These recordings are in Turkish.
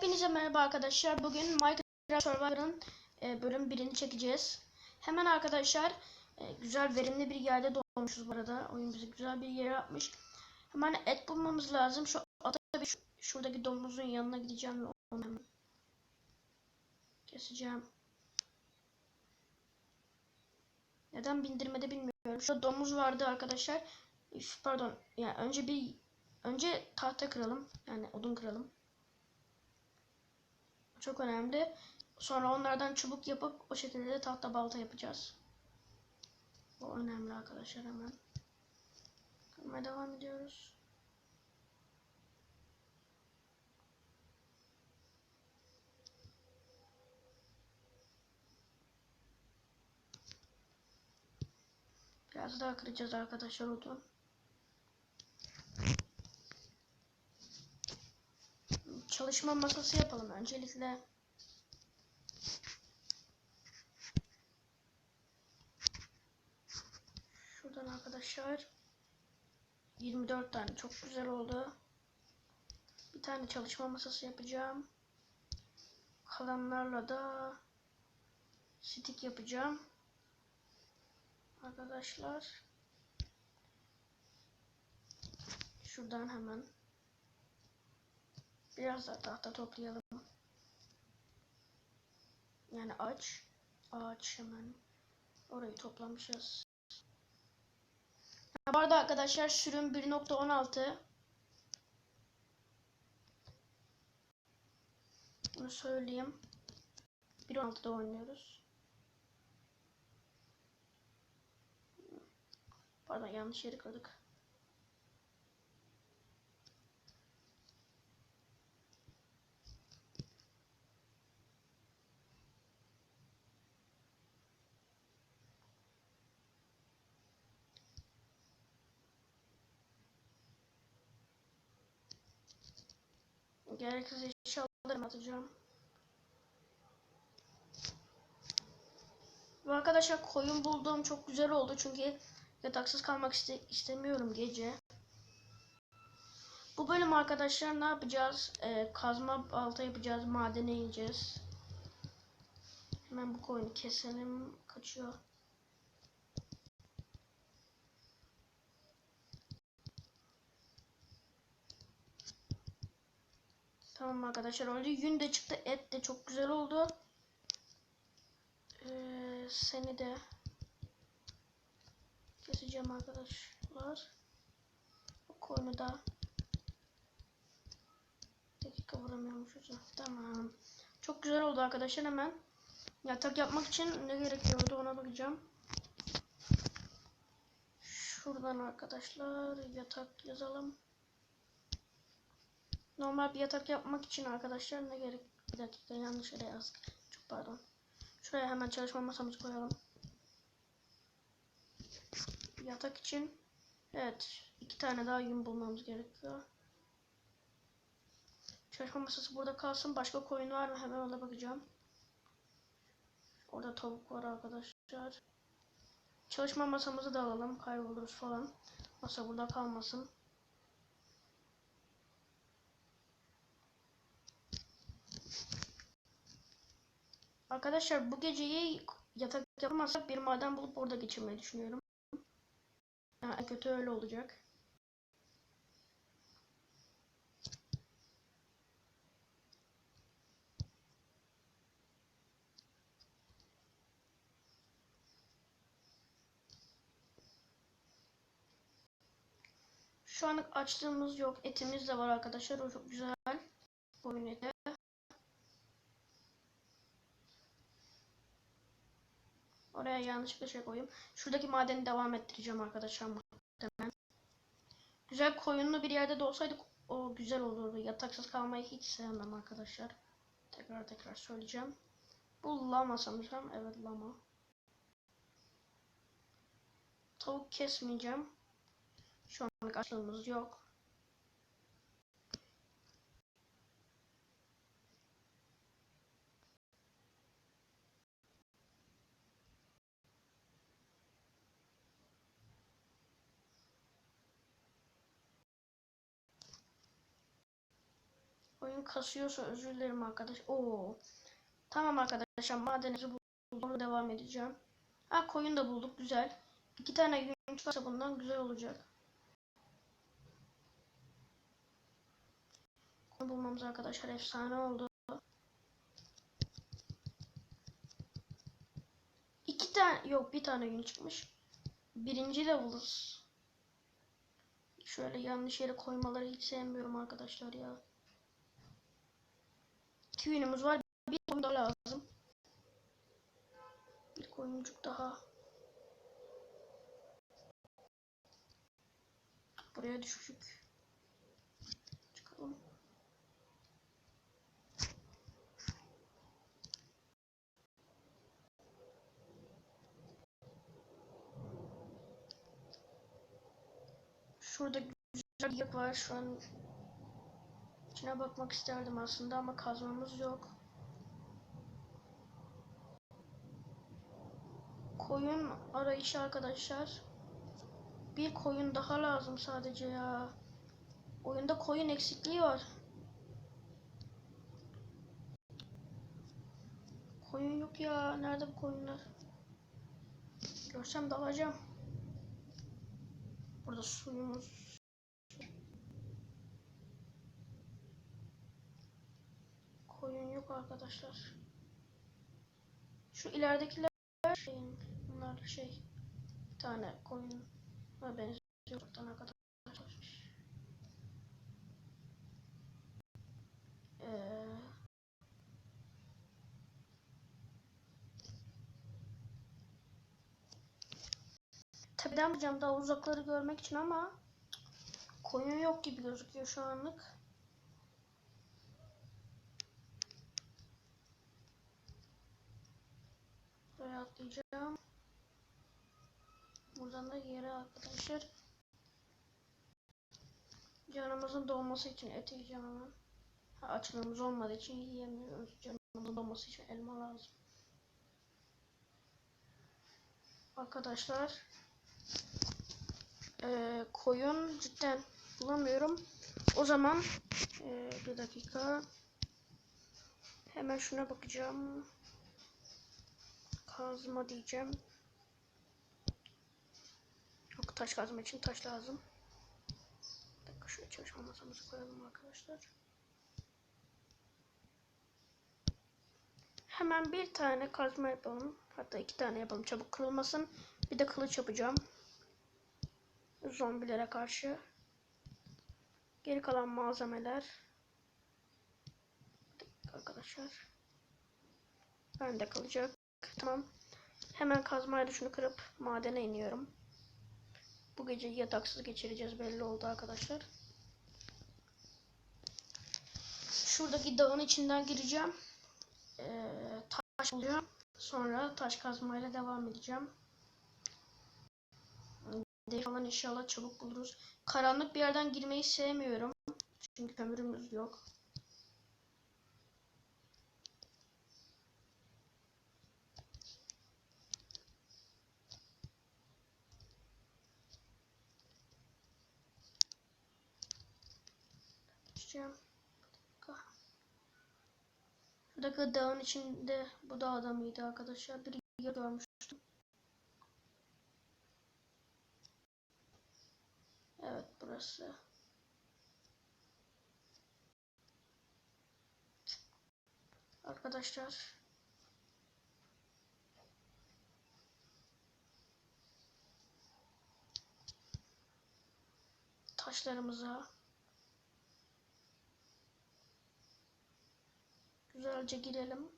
Hepinize merhaba arkadaşlar. Bugün Minecraft Survivor'ın e, bölüm birini çekeceğiz. Hemen arkadaşlar e, güzel verimli bir yerde doğmuşuz bu arada. Oyun bizi güzel bir yere atmış. Hemen et bulmamız lazım. Şu ata bir şu- şuradaki domuzun yanına gideceğim ve onu hemen keseceğim. Neden bindirmede bilmiyorum. Şu domuz vardı arkadaşlar. Üf, pardon. Yani önce bir önce tahta kıralım. Yani odun kıralım. Çok önemli. Sonra onlardan çubuk yapıp o şekilde de tahta balta yapacağız. Bu önemli arkadaşlar hemen. Kırmaya devam ediyoruz. Biraz daha kıracağız arkadaşlar odun. Çalışma masası yapalım öncelikle. Şuradan arkadaşlar 24 tane çok güzel oldu. Bir tane çalışma masası yapacağım. Kalanlarla da stick yapacağım. Arkadaşlar şuradan hemen biraz daha tahta toplayalım. Yani ağaç ağaç hemen orayı toplamışız. Ha, Bu arada arkadaşlar sürüm 1.16 Bunu söyleyeyim. 1.16'da oynuyoruz. Pardon yanlış yeri kırdık. Gereksiz eşyalarımı atacağım. Ve arkadaşlar koyun bulduğum çok güzel oldu çünkü yataksız kalmak iste- istemiyorum gece. Bu bölüm arkadaşlar ne yapacağız? Ee, kazma balta yapacağız, madene ineceğiz. Hemen bu koyunu keselim. Kaçıyor. Tamam arkadaşlar öyle yün de çıktı. Et de çok güzel oldu. Ee, seni de keseceğim arkadaşlar. Bu koyunu da dakika vuramıyormuşuz. Tamam. Çok güzel oldu arkadaşlar hemen. Yatak yapmak için ne gerekiyordu ona bakacağım. Şuradan arkadaşlar yatak yazalım. Normal bir yatak yapmak için arkadaşlar ne gerek? Bir dakika yanlış yere yazdık. Çok pardon. Şuraya hemen çalışma masamızı koyalım. Yatak için evet iki tane daha yün bulmamız gerekiyor. Çalışma masası burada kalsın. Başka koyun var mı? Hemen ona bakacağım. Orada tavuk var arkadaşlar. Çalışma masamızı da alalım. Kayboluruz falan. Masa burada kalmasın. Arkadaşlar bu geceyi yatak yapamazsak bir maden bulup orada geçirmeyi düşünüyorum. Yani kötü öyle olacak. Şu anlık açlığımız yok. Etimiz de var arkadaşlar. O çok güzel. Koyun eti. Oraya yanlışlıkla şey koyayım. Şuradaki madeni devam ettireceğim arkadaşlar muhtemelen. Güzel koyunlu bir yerde de olsaydık o güzel olurdu. Yataksız kalmayı hiç sevmem arkadaşlar. Tekrar tekrar söyleyeceğim. Bu lama sanırsam. Evet lama. Tavuk kesmeyeceğim. Şu anlık açlığımız yok. Oyun kasıyorsa özür dilerim arkadaş. Oo. Tamam arkadaşlar madenimizi buldum. Devam edeceğim. Ha koyun da bulduk. Güzel. İki tane yün çıkarsa bundan güzel olacak. Koyun bulmamız arkadaşlar efsane oldu. İki tane yok bir tane yün çıkmış. Birinci level'ız. Şöyle yanlış yere koymaları hiç sevmiyorum arkadaşlar ya. İki yünümüz var. Bir koyun daha lazım. Bir koyuncuk daha. Buraya düşük. Çıkalım. Şurada güzel bir yer var. Şu an içine bakmak isterdim aslında ama kazmamız yok. Koyun arayışı arkadaşlar. Bir koyun daha lazım sadece ya. Oyunda koyun eksikliği var. Koyun yok ya. Nerede bu koyunlar? Görsem dalacağım. Burada suyumuz. Koyun arkadaşlar. Şu ileridekiler şeyin, bunlar şey bir tane koyun benziyor buradan arkadaşlar. Ee, tepeden yapacağım daha uzakları görmek için ama koyun yok gibi gözüküyor şu anlık. Atlayacağım. Buradan da yere arkadaşlar. Canımızın dolması için et yiyeceğim. Ha, açlığımız olmadığı için yiyemiyoruz. Canımızın dolması için elma lazım. Arkadaşlar. Ee, koyun cidden bulamıyorum. O zaman ee, bir dakika. Hemen şuna bakacağım. Kazma diyeceğim. Yok taş kazma için taş lazım. Bir dakika şöyle çalışma masamızı koyalım arkadaşlar. Hemen bir tane kazma yapalım. Hatta iki tane yapalım çabuk kırılmasın. Bir de kılıç yapacağım. Zombilere karşı. Geri kalan malzemeler. Arkadaşlar. Bende kalacak. Tamam. Hemen kazmayla şunu kırıp madene iniyorum. Bu gece yataksız geçireceğiz belli oldu arkadaşlar. Şuradaki dağın içinden gireceğim. Ee, taş bulacağım. Sonra taş kazmayla devam edeceğim. Deri falan inşallah çabuk buluruz. Karanlık bir yerden girmeyi sevmiyorum. Çünkü kömürümüz yok. Şuraya Şuradaki dağın içinde bu dağda mıydı arkadaşlar? Bir yer görmüştüm. Evet burası. Arkadaşlar. Taşlarımıza Güzelce girelim.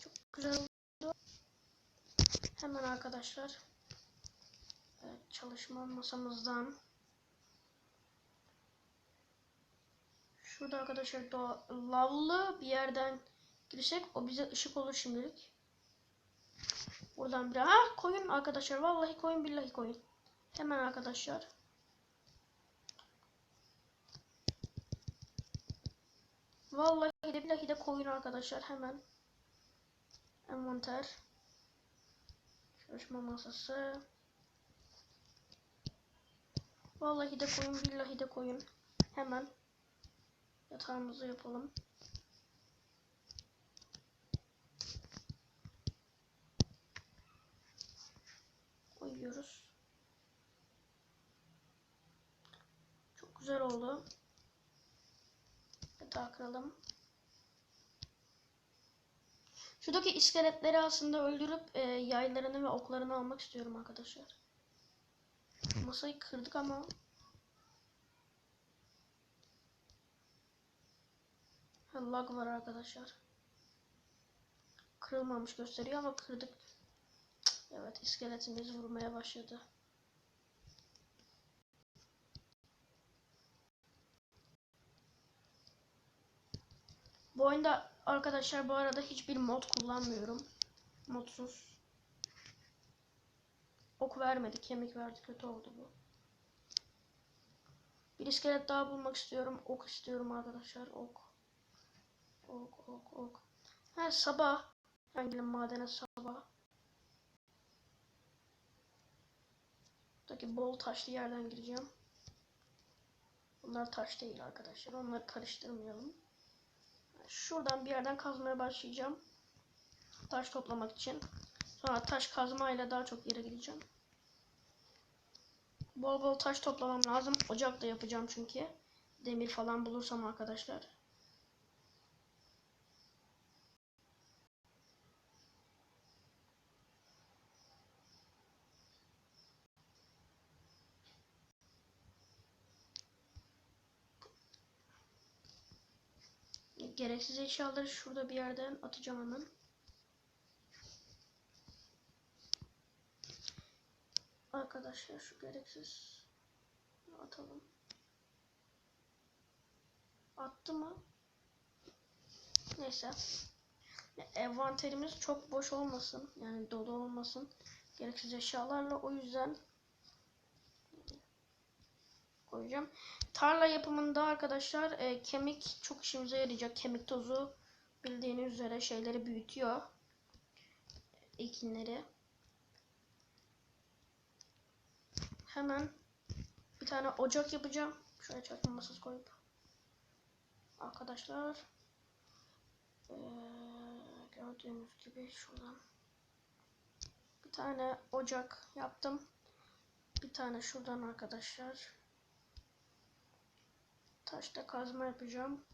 Çok güzel oldu. Hemen arkadaşlar çalışma masamızdan şurada arkadaşlar lavlı bir yerden girsek o bize ışık olur şimdilik. Buradan bir ha koyun arkadaşlar vallahi koyun billahi koyun. Hemen arkadaşlar Vallahi de billahi de koyun arkadaşlar hemen. Envanter. Çalışma masası. Vallahi de koyun, billahi de koyun. Hemen yatağımızı yapalım. Koyuyoruz. Çok güzel oldu. Kıralım. Şuradaki iskeletleri aslında öldürüp e, yaylarını ve oklarını almak istiyorum arkadaşlar. Masayı kırdık ama Ha, lag var arkadaşlar. Kırılmamış gösteriyor ama kırdık. Evet iskeletimiz vurmaya başladı. Bu oyunda arkadaşlar bu arada hiçbir mod kullanmıyorum. Modsuz. Ok vermedi, kemik verdi. Kötü oldu bu. Bir iskelet daha bulmak istiyorum. Ok istiyorum arkadaşlar. Ok. Ok, ok, ok. Ha sabah. Hangi madene sabah. Buradaki bol taşlı yerden gireceğim. Bunlar taş değil arkadaşlar. Onları karıştırmayalım. Şuradan bir yerden kazmaya başlayacağım. Taş toplamak için. Sonra taş kazmayla daha çok yere gideceğim. Bol bol taş toplamam lazım. Ocak da yapacağım çünkü. Demir falan bulursam arkadaşlar. Gereksiz eşyaları şurada bir yerden atacağım hemen. Arkadaşlar şu gereksiz atalım. Attı mı? Neyse. Envanterimiz çok boş olmasın. Yani dolu olmasın. Gereksiz eşyalarla o yüzden koyacağım. Tarla yapımında arkadaşlar e, kemik çok işimize yarayacak. Kemik tozu bildiğiniz üzere şeyleri büyütüyor. Ekinleri. Hemen bir tane ocak yapacağım. Şöyle çalışma masası koyup. Arkadaşlar ee, gördüğünüz gibi şuradan bir tane ocak yaptım. Bir tane şuradan arkadaşlar taşta kazma yapacağım.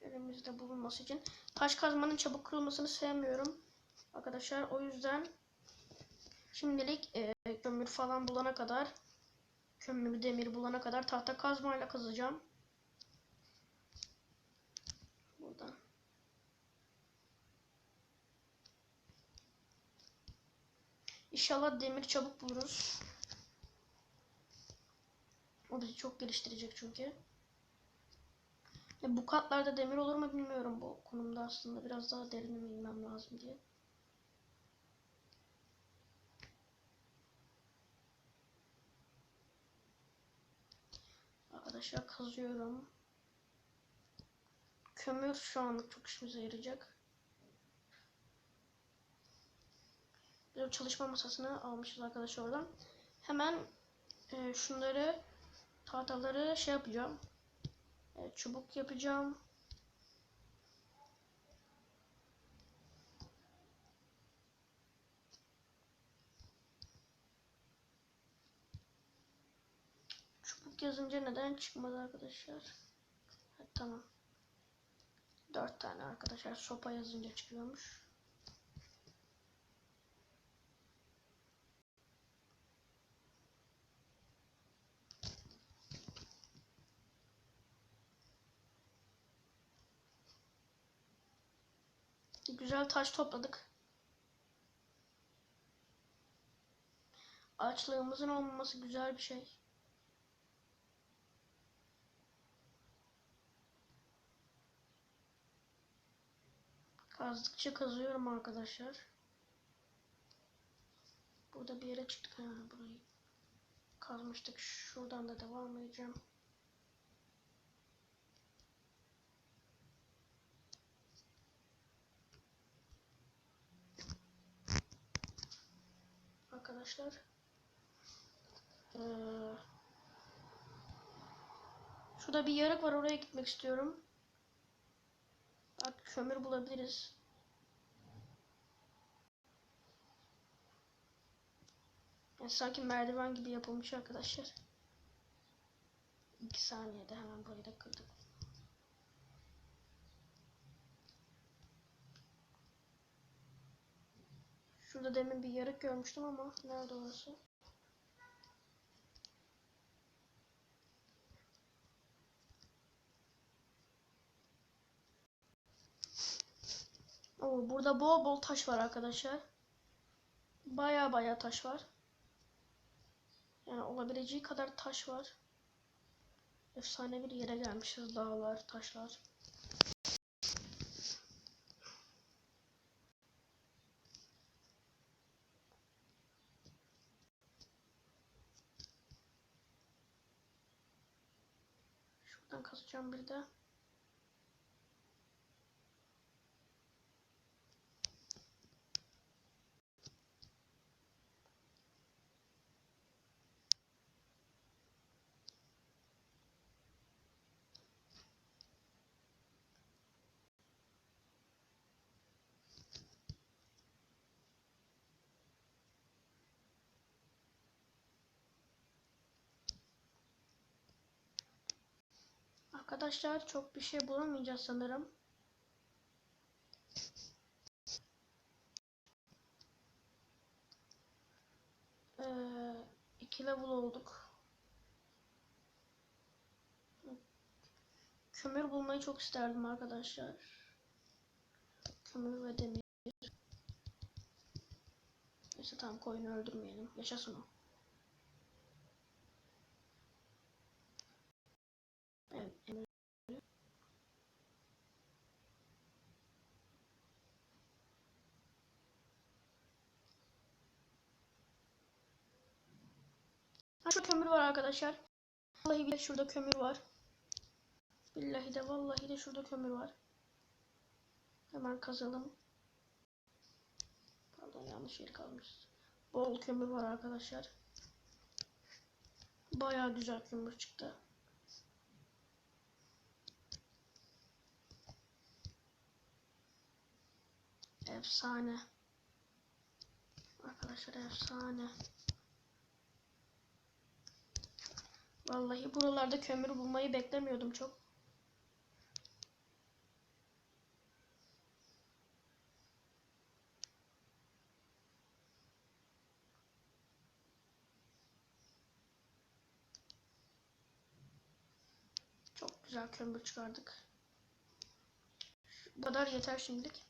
Elimizde bulunması için. Taş kazmanın çabuk kırılmasını sevmiyorum. Arkadaşlar o yüzden şimdilik e, kömür falan bulana kadar kömür demir bulana kadar tahta kazmayla kazacağım. Buradan. İnşallah demir çabuk buluruz. O bizi çok geliştirecek çünkü. E bu katlarda demir olur mu bilmiyorum bu konumda aslında. Biraz daha derine inmem lazım diye. Arkadaşlar kazıyorum. Kömür şu anlık çok işimize yarayacak. Bir çalışma masasını almışız arkadaşlar oradan. Hemen e, şunları tahtaları şey yapacağım. E, çubuk yapacağım. Çubuk yazınca neden çıkmadı arkadaşlar? Evet, tamam. Dört tane arkadaşlar sopa yazınca çıkıyormuş. Güzel taş topladık. Açlığımızın olmaması güzel bir şey. Kazdıkça kazıyorum arkadaşlar. Burada bir yere çıktık. Ha, burayı kazmıştık. Şuradan da devam edeceğim. Arkadaşlar. Ee, şurada bir yarık var oraya gitmek istiyorum. Bak kömür bulabiliriz. Yani sanki merdiven gibi yapılmış arkadaşlar. 2 saniyede hemen burayı da kırdık. Şurada demin bir yarık görmüştüm ama nerede orası? Oo, burada bol bol taş var arkadaşlar. Baya baya taş var. Yani olabileceği kadar taş var. Efsane bir yere gelmişiz. Dağlar, taşlar. Şuradan kazacağım bir de. Arkadaşlar çok bir şey bulamayacağız sanırım. Ee, iki level olduk. Kömür bulmayı çok isterdim arkadaşlar. Kömür ve demir. Neyse tamam koyunu öldürmeyelim. Yaşasın o. Evet, emir. Ha, şu kömür var arkadaşlar. Vallahi bir de şurada kömür var. Billahi de vallahi de şurada kömür var. Hemen kazalım. Pardon yanlış yeri kalmış. Bol kömür var arkadaşlar. Bayağı güzel kömür çıktı. Efsane. Arkadaşlar efsane. Vallahi buralarda kömür bulmayı beklemiyordum çok. Çok güzel kömür çıkardık. Bu kadar yeter şimdilik.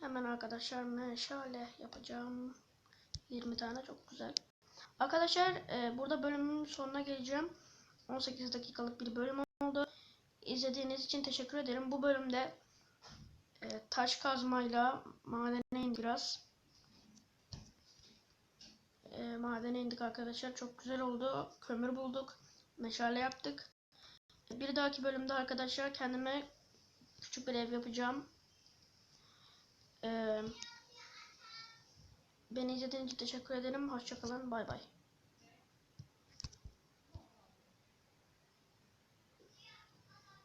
Hemen arkadaşlar meşale yapacağım. 20 tane çok güzel. Arkadaşlar e, burada bölümün sonuna geleceğim. 18 dakikalık bir bölüm oldu. İzlediğiniz için teşekkür ederim. Bu bölümde e, taş kazmayla madene indik biraz. E, madene indik arkadaşlar. Çok güzel oldu. Kömür bulduk. Meşale yaptık. Bir dahaki bölümde arkadaşlar kendime küçük bir ev yapacağım. Ee, beni izlediğiniz için teşekkür ederim. Hoşçakalın. Bay bay.